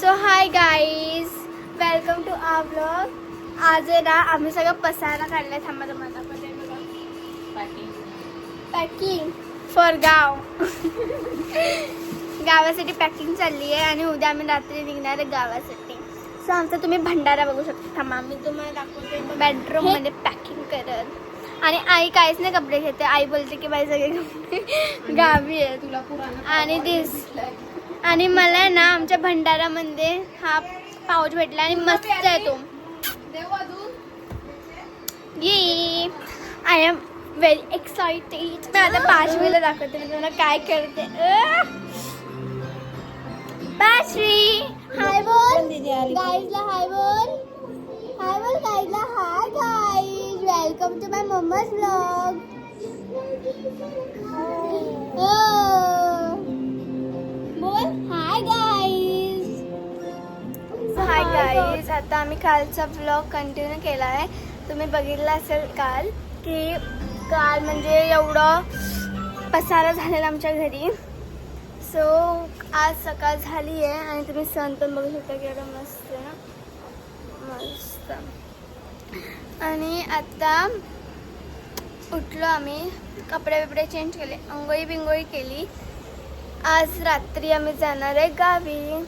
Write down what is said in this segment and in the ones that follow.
So hi guys welcome to our blog आज आहे ना आम्ही सगळं पसायला काढलाय थांबा बघा. पॅकिंग फॉर गाव. गावासाठी पॅकिंग चालली आहे आणि उद्या आम्ही रात्री निघणार आहे गावासाठी. सो आमचा तुम्ही भंडारा बघू शकता. थांबा मी तुम्हाला दाखवते. बेडरूममध्ये पॅकिंग करत. आणि आई काहीच नाही कपडे घेते. आई बोलते की बाई सगळे कपडे गावी आहेत. आणि दिस आणि मला ना आमच्या भंडारामध्ये हा पाऊच भेटला आणि मस्त आहे तो. Yay I am very excited मी आता पाचवीला दाखवते मी तुम्हाला काय करते. पाचवी! हाय बोल. गाईजला हाय बोल. हाय बोल गाईजला hi guys welcome to my mumma's blog आता आम्ही कालचा ब्लॉग कंटिन्यू केला आहे. तुम्ही बघितला असेल काल की काल म्हणजे एवढं पसारा झालेला आमच्या घरी. सो आज सकाळ झाली आहे आणि तुम्ही सण पण बघू शकता की एवढं मस्त आहे ना? मस्त. आणि आता उठलो आम्ही. कपडे बिपडे चेंज केले अंघोळी बिंगोळी केली. आज रात्री आम्ही जाणार आहे गावी.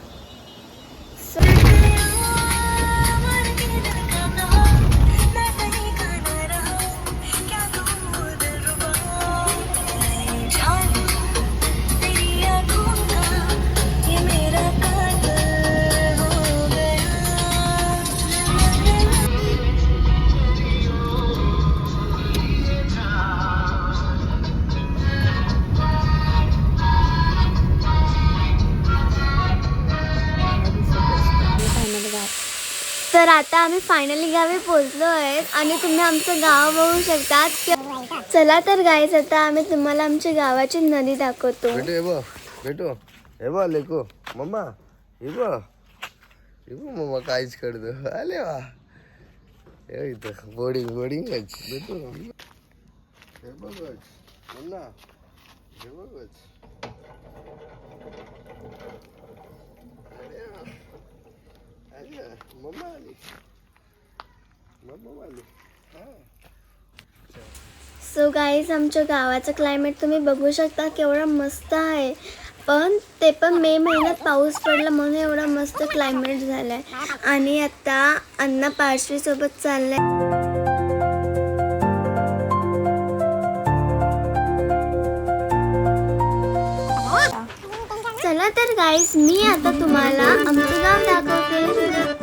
आता आम्ही फायनली गावी पोहोचलो आहे आणि तुम्ही आमचं गाव बघू शकता चला तर गाईच आता आम्ही तुम्हाला आमच्या गावाची नदी दाखवतो. भेटू हे बघ बेटू हे बघ लेको. मम्मा हे बघ. हे बघ मम्मा काहीच करतो आले वा. हे इथं बोर्डिंग बोर्डिंग भेटू हे बघच. मम्मा हे बघच अरे वा. अरे वा. सो गाईज आमच्या गावाचं क्लायमेट तुम्ही बघू शकता केवढा मस्त आहे. पण ते पण मे महिन्यात पाऊस पडला म्हणून एवढा मस्त क्लायमेट झालं आहे आणि आता अण्णा पार्श्वीसोबत चाललंय. चला तर गाईज मी आता तुम्हाला आमचं गाव दाखवते.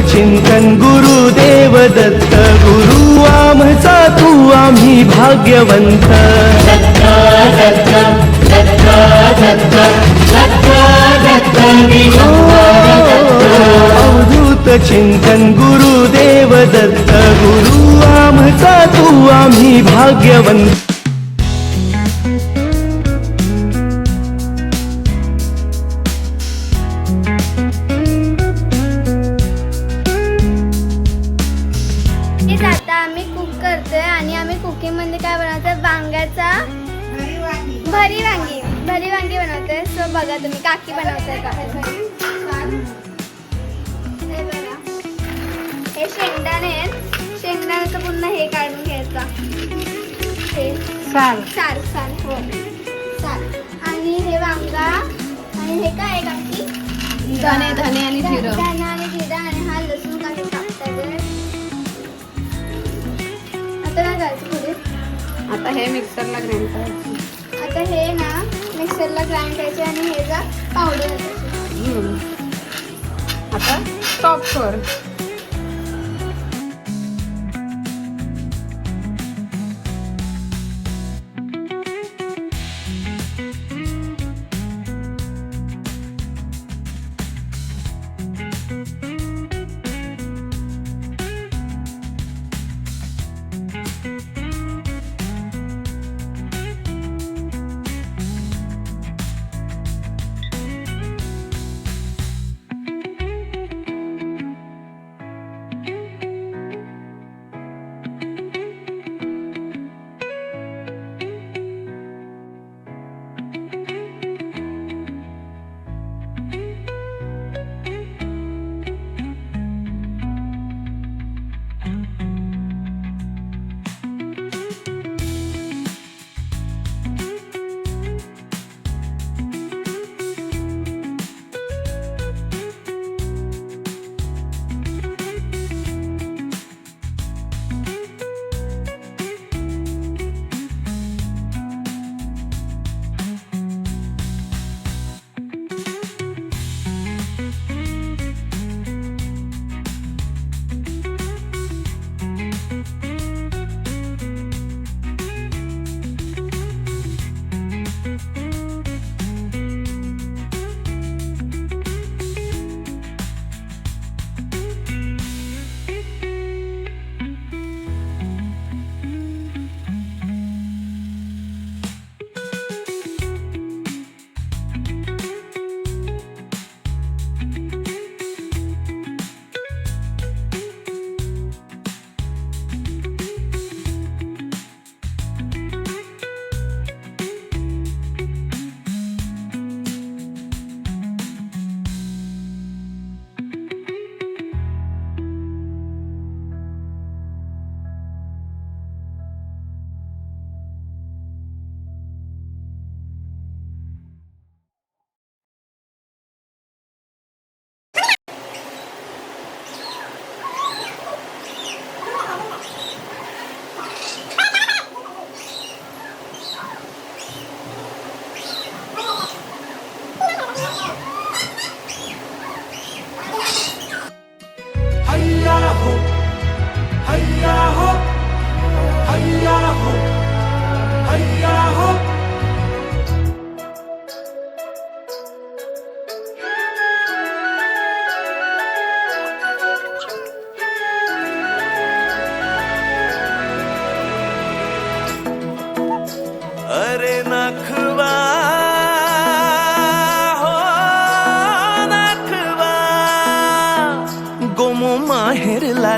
चिंतन गुरुदेव दत्त गुरु आमचा तू आम्ही भाग्यवंत. अवधूत चिंतन गुरुदेव दत्त गुरु आमचा तू आम्ही भाग्यवंत. काकी बनवतोय का? हे बघा. हे शेंगदाणे आहेत. शेंगदाण्याचं पुन्हा हे काढून घ्यायचा. हे साल. साल साल हो. साल. आणि हे वांगा. आणि हे काय आहे काकी? धने धने आणि जिरं. धने आणि जिरा आणि हा लसूण काही टाकतात आता काय करायचं पुढे? आता हे मिक्सरला ग्राइंड करायचं. आता हे ना मिक्सरला ग्राइंड करायचे आणि हे जा पावडर आता टॉप कर.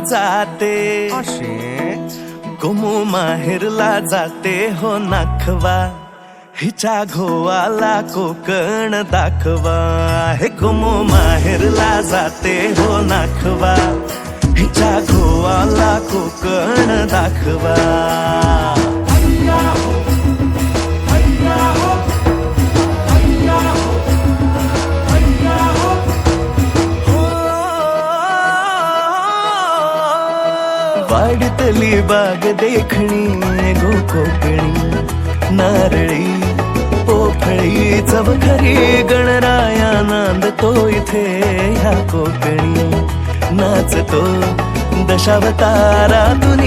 जाते. गोमू माहेरला जाते हो नखवा. हिच्या घोवाला कोकण दाखवा. हे गोमू माहेरला जाते हो नाखवा. हिच्या घोवाला कोकण दाखवा. वाढतली बाग देखणी गो कोकणी नारळी पोफळी चवखरी गणराया नांदतो इथे ह्या कोकणी. नाचतो दशावतारा दशावतारातून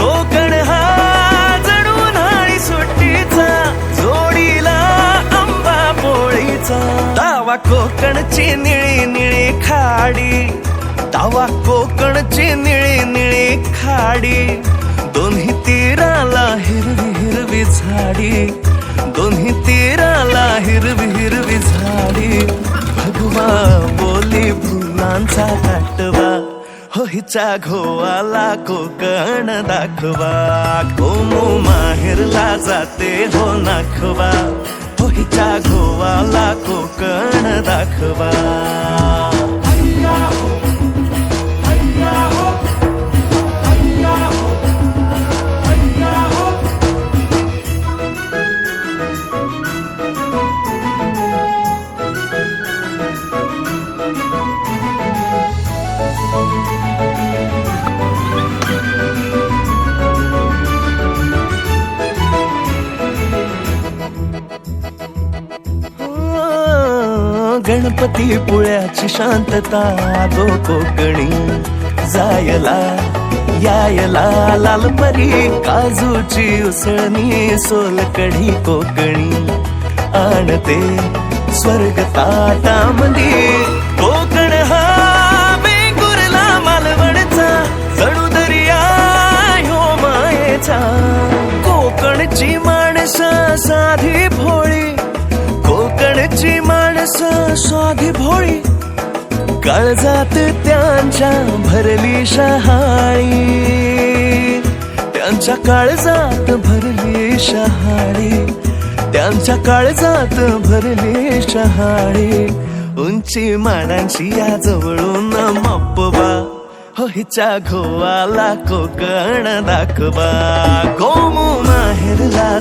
कोकण हा जणू नाळी सुट्टीचा जोडीला आंबा पोळीचा. दावा कोकणची निळी निळी खाडी दावा कोकणची निळी निळी खाडी. दोन्ही तीराला हिरवी हिरवी झाडी. दोन्ही तीराला हिरवी हिरवी झाडी. भगवा बोली फुलांचा काटवा. हो हिच्या घोवाला कोकण दाखवा. हो, कोमू माहेरला जाते हो नाखवा. हो हिच्या घोवाला कोकण दाखवा. गणपती पुळ्याची शांतता गो कोकणी जायला यायला लालपरी काजूची उसळणी सोलकढी कोकणी. आणते स्वर्ग ताटामध्ये कोकण हा बेगुरला मालवणचा जणू दर्या यो मायेचा. कोकणची मा कोकणची माणसं स्वाधी भोळी. काळजात त्यांच्या भरली शहाळी. त्यांच्या काळजात भरली शहाळी. त्यांच्या काळजात भरली शहाळी. उंची माडांची या जवळून मप्पवा हो हिच्या घोवाला कोकण दाखवा. गोमू माहेरला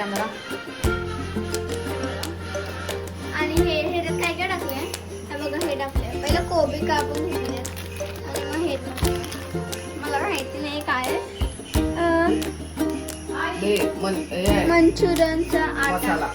कॅमेरा. आणि हे ह्याच्यात काय काय टाकले हे बघा हे टाकले पहिलं कोबी कापून घेतले आणि मग हे. मला माहिती नाही काय आहे. अं, हे मन हे आहे, मंचुरियनचा आटा. मसाला.